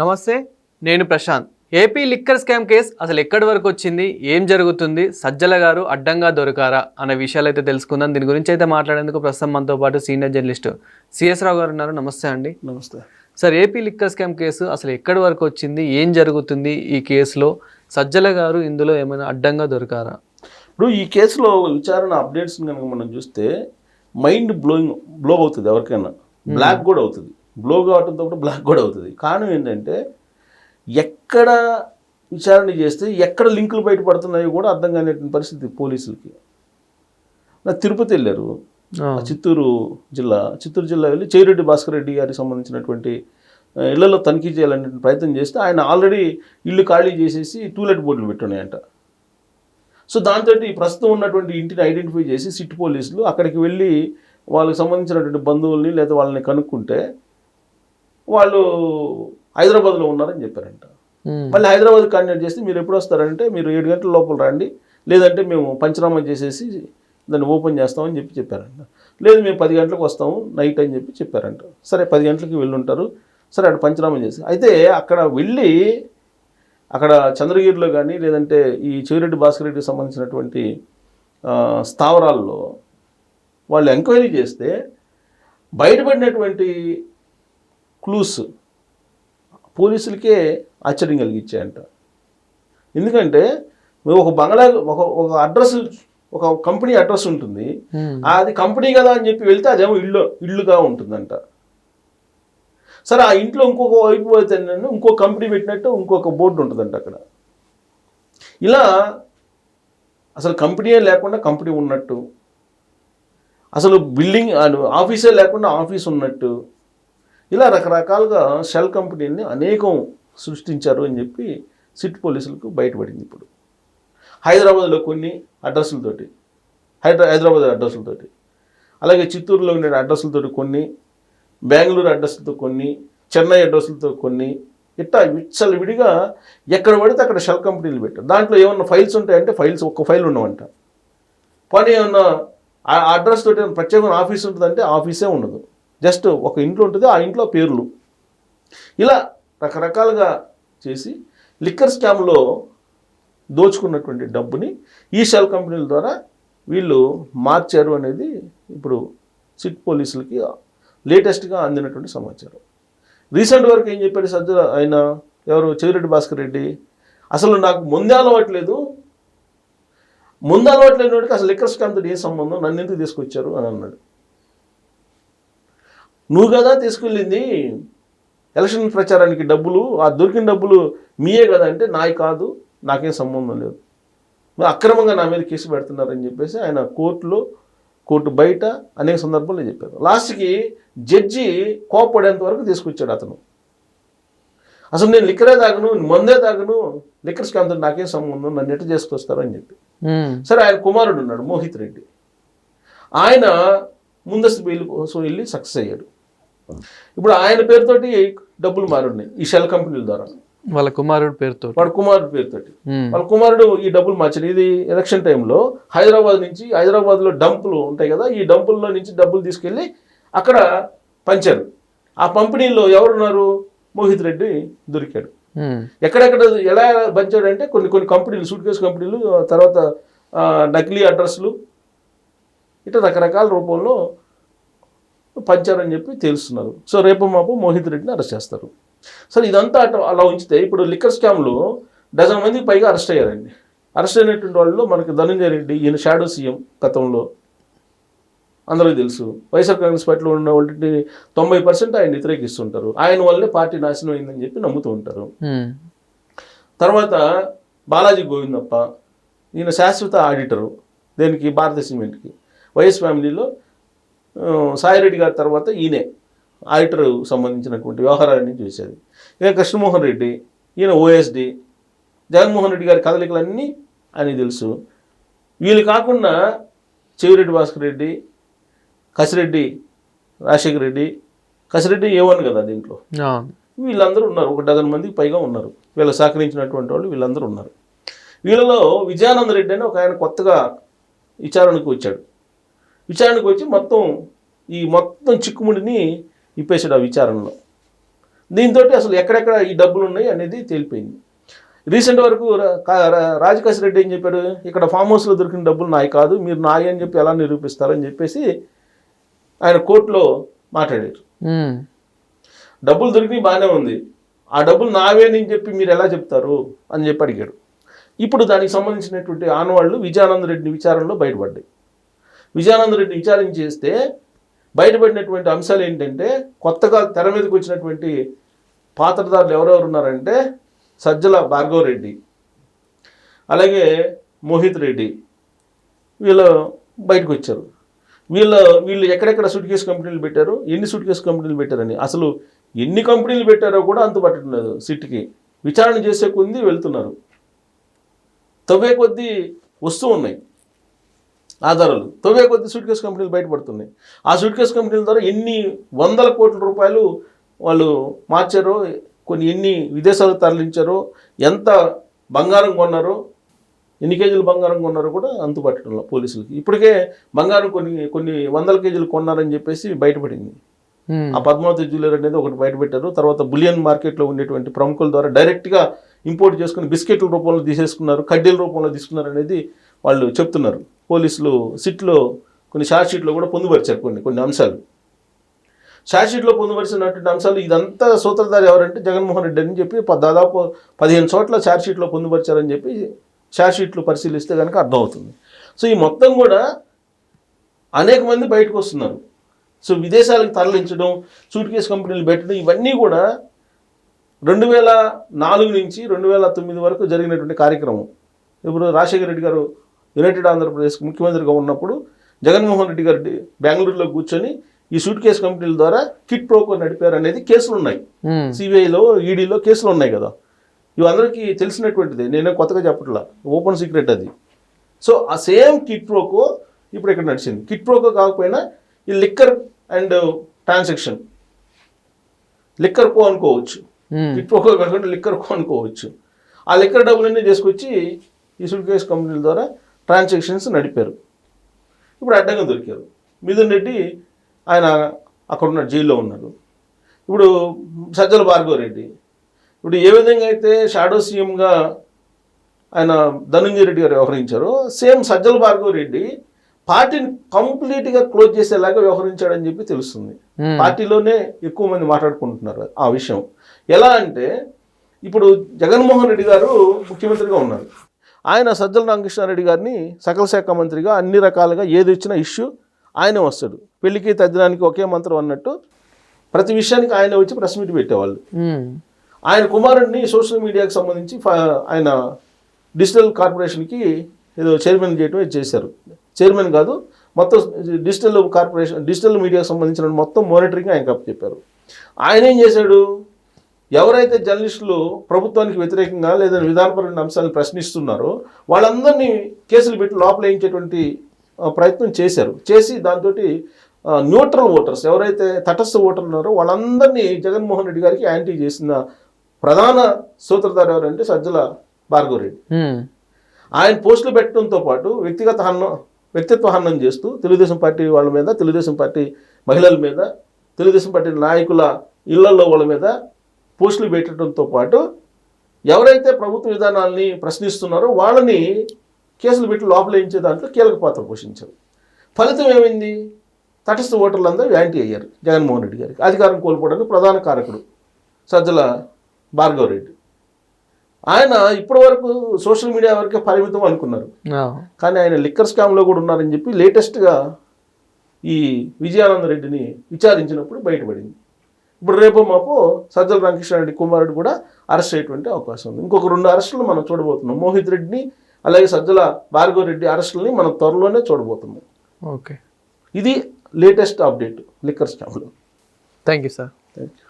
నమస్తే నేను Prashanth. AP liquor scam case అసలు ఎక్కడి వరకు వచ్చింది? ఏం జరుగుతుంది? సజ్జల గారు అడ్డంగా దొరికారా? అనే విషయాలు అయితే తెలుసుకుందాం. దీని గురించి అయితే మాట్లాడేందుకు ప్రస్తుతం మనతో పాటు సీనియర్ జర్నలిస్ట్ సిఎస్ రావు గారు ఉన్నారు. నమస్తే అండి. నమస్తే. Sir AP liquor scam case అసలు ఎక్కడి వరకు వచ్చింది? ఏం జరుగుతుంది ఈ కేసులో? సజ్జల గారు ఇందులో ఏమైనా అడ్డంగా దొరికారా? ఇప్పుడు ఈ కేసులో విచారణ అప్డేట్స్ కనుక మనం చూస్తే మైండ్ బ్లోయింగ్ బ్లో అవుతుంది ఎవరికైనా. బ్లాక్ కూడా అవుతుంది. బ్లో కావడంతో పాటు బ్లాక్ కూడా అవుతుంది. కారణం ఏంటంటే ఎక్కడ విచారణ చేస్తే ఎక్కడ లింకులు బయటపడుతున్నాయో కూడా అర్థం కానిటువంటి పరిస్థితి పోలీసులకి. నా తిరుపతి వెళ్ళారు. చిత్తూరు జిల్లా చిత్తూరు జిల్లా వెళ్ళి చేరెడ్డి భాస్కర్ రెడ్డి గారికి సంబంధించినటువంటి ఇళ్ళలో తనిఖీ చేయాలనే ప్రయత్నం చేస్తే ఆయన ఆల్రెడీ ఇల్లు ఖాళీ చేసేసి టూలెట్ బోర్డులు పెట్టున్నాయంట. సో దాంతో ఈ ప్రస్తుతం ఉన్నటువంటి ఇంటిని ఐడెంటిఫై చేసి సిటీ పోలీసులు అక్కడికి వెళ్ళి వాళ్ళకి సంబంధించినటువంటి బంధువుల్ని లేదా వాళ్ళని కనుక్కుంటే వాళ్ళు హైదరాబాద్లో ఉన్నారని చెప్పారంట. మళ్ళీ హైదరాబాద్ కాంటాక్ట్ చేస్తే మీరు ఎప్పుడు వస్తారంటే మీరు ఏడు గంటల లోపల రండి లేదంటే మేము పంచనామా చేసేసి దాన్ని ఓపెన్ చేస్తామని చెప్పి చెప్పారంట. లేదు మేము పది గంటలకు వస్తాము నైట్ అని చెప్పి చెప్పారంట. సరే పది గంటలకి వెళ్ళి ఉంటారు సరే అక్కడ పంచనామా చేసి అయితే అక్కడ వెళ్ళి అక్కడ చంద్రగిరిలో కానీ లేదంటే ఈ చెవిరెడ్డి భాస్కర్ రెడ్డికి సంబంధించినటువంటి స్థావరాల్లో వాళ్ళు ఎంక్వైరీ చేస్తే బయటపడినటువంటి క్లూస్. పోలీసులకే ఆశ్చర్యం కలిగించాయంట. ఎందుకంటే మేము ఒక బంగ్లా ఒక ఒక అడ్రస్ ఒక కంపెనీ అడ్రస్ ఉంటుంది. అది కంపెనీ కదా అని చెప్పి వెళ్తే అదేమో ఇల్లు ఇల్లుగా ఉంటుందంట. సరే ఆ ఇంట్లో ఇంకొక వైపు పోతే ఇంకో కంపెనీ పెట్టినట్టు ఇంకొక బోర్డు ఉంటుందంట అక్కడ. ఇలా అసలు కంపెనీయే లేకుండా కంపెనీ ఉన్నట్టు అసలు బిల్డింగ్ ఆఫీసే లేకుండా ఆఫీస్ ఉన్నట్టు ఇలా రకరకాలుగా షెల్ కంపెనీని అనేకం సృష్టించారు అని చెప్పి సిటీ పోలీసులకు బయటపడింది ఇప్పుడు. హైదరాబాద్లో కొన్ని అడ్రస్లతోటి హైదరా హైదరాబాద్ అడ్రస్లతోటి అలాగే చిత్తూరులో ఉండే అడ్రస్లతోటి కొన్ని బెంగళూరు అడ్రస్లతో కొన్ని చెన్నై అడ్రస్లతో కొన్ని ఇట్లా విచ్చలు విడిగా ఎక్కడ పడితే అక్కడ షెల్ కంపెనీలు పెట్టారు. దాంట్లో ఏమన్నా ఫైల్స్ ఉంటాయంటే ఫైల్స్ ఒక్క ఫైల్ ఉండవంట. పని ఏమన్నా ఆ అడ్రస్ తోటి ప్రత్యేకమైన ఆఫీస్ ఉంటుందంటే ఆఫీసే ఉండదు. జస్ట్ ఒక ఇంట్లో ఉంటుంది ఆ ఇంట్లో పేర్లు. ఇలా రకరకాలుగా చేసి లిక్కర్ స్కామ్లో దోచుకున్నటువంటి డబ్బుని ఈ షెల్ కంపెనీల ద్వారా వీళ్ళు మార్చారు అనేది ఇప్పుడు సిట్ పోలీసులకి లేటెస్ట్గా అందినటువంటి సమాచారం. రీసెంట్ వరకు ఏం చెప్పాడు సజ్జ ఆయన? ఎవరు? చెవిరెడ్డి భాస్కర్ రెడ్డి. అసలు నాకు ముందే అలవాట్లేదు ముందు అలవాట్లేని వాడికి అసలు లిక్కర్ స్కామ్తో ఏ సంబంధం? నన్ను ఎందుకు తీసుకొచ్చారు? అని అన్నాడు. నువ్వు కదా తీసుకెళ్ళింది ఎలక్షన్ ప్రచారానికి డబ్బులు ఆ దొరికిన డబ్బులు మీయే కదా అంటే నాయి కాదు నాకేం సంబంధం లేదు. అక్రమంగా నా మీద కేసు పెడుతున్నారని చెప్పేసి ఆయన కోర్టులో కోర్టు బయట అనేక సందర్భాల్లో చెప్పారు. లాస్ట్కి జడ్జి కోపడేంత వరకు తీసుకొచ్చాడు అతను. అసలు నేను లిక్కరే తాగను మందే తాగను లిక్కర్ స్కామ్తో నాకేం సంబంధం నన్ను ఎట్ట చేసుకొస్తారు అని చెప్పి సరే ఆయన కుమారుడు ఉన్నాడు మోహిత్ రెడ్డి. ఆయన ముందస్తు బెయిల్ కోసం వెళ్ళి సక్సెస్ అయ్యాడు. ఇప్పుడు ఆయన పేరుతోటి డబ్బులు మారున్నాయి ఈ షెల్ కంపెనీల ద్వారా. వాళ్ళ కుమారుడి పేరుతో వాడు కుమారుడు పేరుతోటి. వాళ్ళ కుమారుడు ఈ డబ్బులు మార్చాడు. ఇది ఎలక్షన్ టైంలో హైదరాబాద్ నుంచి హైదరాబాద్లో డంపులు ఉంటాయి కదా ఈ డంపుల్లో నుంచి డబ్బులు తీసుకెళ్ళి అక్కడ పంచారు. ఆ పంపిణీలో ఎవరున్నారు? మోహిత్ రెడ్డి దొరికాడు. ఎక్కడెక్కడ ఎలా పంచాడంటే కొన్ని కొన్ని కంపెనీలు సూట్ కేసు కంపెనీలు తర్వాత నకిలీ అడ్రస్లు ఇట్లా రకరకాల రూపంలో పంచారని చెప్పి తెలుస్తున్నారు. సో రేపు మాపు మోహిత్ రెడ్డిని అరెస్ట్ చేస్తారు. సరే ఇదంతా అటు అలా ఉంచితే ఇప్పుడు లిక్కర్ స్కామ్లో డజన్ మందికి పైగా అరెస్ట్ అయ్యారండి. అరెస్ట్ అయినటువంటి వాళ్ళు మనకి ధనంజయ రెడ్డి ఈయన షాడో సీఎం గతంలో. అందరికీ తెలుసు. వైఎస్ఆర్ కాంగ్రెస్ పార్టీలో ఉన్న వాళ్ళకి తొంభై పర్సెంట్ ఆయన వ్యతిరేకిస్తుంటారు. ఆయన వల్లే పార్టీ నాశనం అయిందని చెప్పి నమ్ముతూ ఉంటారు. తర్వాత బాలాజీ గోవిందప్ప ఈయన శాశ్వత ఆడిటరు దేనికి? భారత సిమెంట్కి వైఎస్ ఫ్యామిలీలో సాయిరెడ్డి గారి తర్వాత ఈయనే ఆడిటర్ సంబంధించినటువంటి వ్యవహారాలన్నీ చూసేది. ఇక కృష్ణమోహన్ రెడ్డి ఈయన ఓఎస్డి జగన్మోహన్ రెడ్డి గారి కదలికలన్నీ ఆయనకి తెలుసు. వీళ్ళు కాకుండా చెవిరెడ్డి భాస్కర్ రెడ్డి కసిరెడ్డి రాజశేఖర రెడ్డి కసిరెడ్డి ఏవన్ కదా దీంట్లో. వీళ్ళందరూ ఉన్నారు ఒక డజన్ మందికి పైగా ఉన్నారు. వీళ్ళు సహకరించినటువంటి వాళ్ళు వీళ్ళందరూ ఉన్నారు. వీళ్ళలో విజయానంద రెడ్డి అని ఒక ఆయన కొత్తగా విచారణకు వచ్చాడు. విచారణకు వచ్చి మొత్తం ఈ మొత్తం చిక్కుముడిని ఇప్పేసాడు ఆ విచారణలో. దీంతో అసలు ఎక్కడెక్కడ ఈ డబ్బులు ఉన్నాయి అనేది తేలిపోయింది. రీసెంట్ వరకు రాజకేశ్ రెడ్డి ఏం చెప్పాడు? ఇక్కడ ఫామ్ హౌస్లో దొరికిన డబ్బులు నాయి కాదు మీరు నాయి అని చెప్పి ఎలా నిరూపిస్తారని చెప్పేసి ఆయన కోర్టులో మాట్లాడారు. డబ్బులు దొరికినాయి బాగానే ఉంది. ఆ డబ్బులు నావేనని చెప్పి మీరు ఎలా చెప్తారు? అని చెప్పి అడిగాడు. ఇప్పుడు దానికి సంబంధించినటువంటి ఆనవాళ్ళు విజయానంద రెడ్డి విచారణలో బయటపడ్డాయి. విజయానంద రెడ్డి విచారణ చేస్తే బయటపడినటువంటి అంశాలు ఏంటంటే కొత్తగా తెర మీదకి వచ్చినటువంటి పాత్రదారులు ఎవరెవరు ఉన్నారంటే సజ్జల భార్గవ్ రెడ్డి అలాగే మోహిత్ రెడ్డి. వీళ్ళు బయటకు వచ్చారు. వీళ్ళు వీళ్ళు ఎక్కడెక్కడ సూట్ కేసు కంపెనీలు పెట్టారు ఎన్ని సూట్ కేసు కంపెనీలు పెట్టారని. అసలు ఎన్ని కంపెనీలు పెట్టారో కూడా అంతు లేదు సిట్కి. విచారణ చేసే కొద్ది వెళ్తున్నారు. తవ్వే కొద్దీ వస్తూ ఉన్నాయి. ఆధారాలు. తవ్వే కొద్దీ సూట్ కేసు కంపెనీలు బయటపడుతున్నాయి. ఆ సూట్ కేసు కంపెనీల ద్వారా ఎన్ని వందల కోట్ల రూపాయలు వాళ్ళు మార్చారో కొన్ని ఎన్ని విదేశాలకు తరలించారో ఎంత బంగారం కొన్నారో ఎన్ని కేజీలు బంగారం కొన్నారో కూడా అంతుపట్టడంలో పోలీసులకి. ఇప్పటికే బంగారం కొన్ని కొన్ని వందల కేజీలు కొన్నారని చెప్పేసి బయటపడింది. ఆ పద్మావతి జ్యువెలరీ అనేది ఒకటి బయటపెట్టారు. తర్వాత బులియన్ మార్కెట్లో ఉండేటువంటి ప్రముఖుల ద్వారా డైరెక్ట్గా ఇంపోర్ట్ చేసుకుని బిస్కెట్ల రూపంలో తీసేసుకున్నారు కడ్డీల రూపంలో తీసుకున్నారు అనేది వాళ్ళు చెప్తున్నారు. పోలీసులు సిట్లో కొన్ని షార్ట్ షీట్లో కూడా పొందుపరిచారు కొన్ని కొన్ని అంశాలు. షార్ట్ షీట్లో పొందుపరిచినటువంటి అంశాలు ఇదంతా సూత్రధారి ఎవరంటే జగన్మోహన్ రెడ్డి అని చెప్పి దాదాపు పదిహేను చోట్ల షార్ట్ షీట్లో పొందుపరిచారని చెప్పి షార్ట్ షీట్లు పరిశీలిస్తే కనుక అర్థమవుతుంది. సో ఈ మొత్తం కూడా అనేక మంది బయటకు వస్తున్నారు. సో విదేశాలకు తరలించడం సూట్ కేసు కంపెనీలు పెట్టడం ఇవన్నీ కూడా రెండు వేల నాలుగు నుంచి రెండు వేల తొమ్మిది వరకు జరిగినటువంటి కార్యక్రమం. ఇప్పుడు రాజశేఖర రెడ్డి గారు యునైటెడ్ ఆంధ్రప్రదేశ్ ముఖ్యమంత్రిగా ఉన్నప్పుడు జగన్మోహన్ రెడ్డి గారు బెంగళూరులో కూర్చొని ఈ సూట్ కేసు కంపెనీల ద్వారా కిట్ ప్రోకో నడిపారు అనేది కేసులు ఉన్నాయి. సిబిఐలో ఈడీలో కేసులు ఉన్నాయి కదా. ఇవి అందరికీ తెలిసినటువంటిది. నేనే కొత్తగా చెప్పట్లా. ఓపెన్ సీక్రెట్ అది. సో ఆ సేమ్ కిట్ ప్రోకో ఇప్పుడు ఇక్కడ నడిచింది. కిట్ ప్రోకో కాకపోయినా ఈ liquor and transaction. Liquor quo అనుకోవచ్చు. కిట్ ప్రోకో కాకుండా లిక్కర్ కో అనుకోవచ్చు. ఆ లిక్కర్ డబ్బులన్నీ తీసుకొచ్చి ఈ సూట్ కేసు కంపెనీల ద్వారా ట్రాన్సాక్షన్స్ నడిపారు. ఇప్పుడు అడ్డంగా దొరికారు. మిథున్ రెడ్డి ఆయన అక్కడ ఉన్న జైల్లో ఉన్నారు ఇప్పుడు సజ్జల భార్గవ రెడ్డి. ఇప్పుడు ఏ విధంగా అయితే షాడో సీఎంగా ఆయన ధనంజయ రెడ్డి గారు వ్యవహరించారో సేమ్ సజ్జల భార్గవ రెడ్డి పార్టీని కంప్లీట్గా క్లోజ్ చేసేలాగా వ్యవహరించాడని చెప్పి తెలుస్తుంది. పార్టీలోనే ఎక్కువ మంది మాట్లాడుకుంటున్నారు ఆ విషయం. ఎలా అంటే ఇప్పుడు జగన్మోహన్ రెడ్డి గారు ముఖ్యమంత్రిగా ఉన్నారు. ఆయన సజ్జల రామకృష్ణారెడ్డి గారిని సకల శాఖ మంత్రిగా అన్ని రకాలుగా ఏది వచ్చినా ఇష్యూ ఆయనే వస్తాడు. పెళ్ళికి తద్దినానికి ఒకే మంత్రం అన్నట్టు ప్రతి విషయానికి ఆయన వచ్చి ప్రెస్ మీట్ పెట్టేవాళ్ళు. ఆయన కుమారుడిని సోషల్ మీడియాకి సంబంధించి ఆయన డిజిటల్ కార్పొరేషన్కి ఏదో చైర్మన్ చేయటం చేశారు. చైర్మన్ కాదు మొత్తం డిజిటల్ కార్పొరేషన్ డిజిటల్ మీడియాకి సంబంధించిన మొత్తం మానిటరింగ్ ఆయన కప్పు చెప్పారు. ఆయన ఏం చేశాడు? ఎవరైతే జర్నలిస్టులు ప్రభుత్వానికి వ్యతిరేకంగా లేదా విధానపరమైన అంశాలను ప్రశ్నిస్తున్నారో వాళ్ళందరినీ కేసులు పెట్టి లోపల వేయించేటువంటి ఆ, ప్రయత్నం చేశారు చేసి దాంతో న్యూట్రల్ ఓటర్స్ ఎవరైతే తటస్థ ఓటర్లు ఉన్నారో వాళ్ళందరినీ జగన్మోహన్ రెడ్డి గారికి యాంటీ చేసిన ప్రధాన సూత్రధారు ఎవరంటే సజ్జల భార్గవ రెడ్డి ఉమ్. ఆయన పోస్టులు పెట్టడంతో పాటు వ్యక్తిగత హనం వ్యక్తిత్వ హనం చేస్తూ తెలుగుదేశం పార్టీ వాళ్ళ మీద తెలుగుదేశం పార్టీ మహిళల మీద తెలుగుదేశం పార్టీ నాయకుల ఇళ్ళలో వాళ్ళ మీద పోస్టులు పెట్టడంతో పాటు ఎవరైతే ప్రభుత్వ విధానాల్ని ప్రశ్నిస్తున్నారో వాళ్ళని కేసులు పెట్టి లోపలేయించే దాంట్లో కీలక పాత్ర పోషించారు. ఫలితం ఏమైంది? తటస్థ ఓటర్లందరూ యాంటీ అయ్యారు జగన్మోహన్ రెడ్డి గారికి. అధికారం కోల్పోవడానికి ప్రధాన కారకుడు సజ్జల భార్గవ రెడ్డి. ఆయన ఇప్పటి వరకు సోషల్ మీడియా వరకే పరిమితం అనుకున్నారు. కానీ ఆయన లిక్కర్ స్కామ్లో కూడా ఉన్నారని చెప్పి లేటెస్ట్గా ఈ విజయానంద రెడ్డిని విచారించినప్పుడు బయటపడింది. ఇప్పుడు రేపు మాపు సజ్జల రామకృష్ణారెడ్డి కుమారుడు కూడా అరెస్ట్ అయ్యేటువంటి అవకాశం ఉంది. ఇంకొక రెండు అరెస్టులు మనం చూడబోతున్నాం. మోహిత్ రెడ్డిని అలాగే సజ్జల భార్గవ రెడ్డి అరెస్టులని మనం త్వరలోనే చూడబోతున్నాం. ఓకే. ఇది లేటెస్ట్ అప్డేట్ లిక్కర్ స్కామ్లో thank you sir. Thank you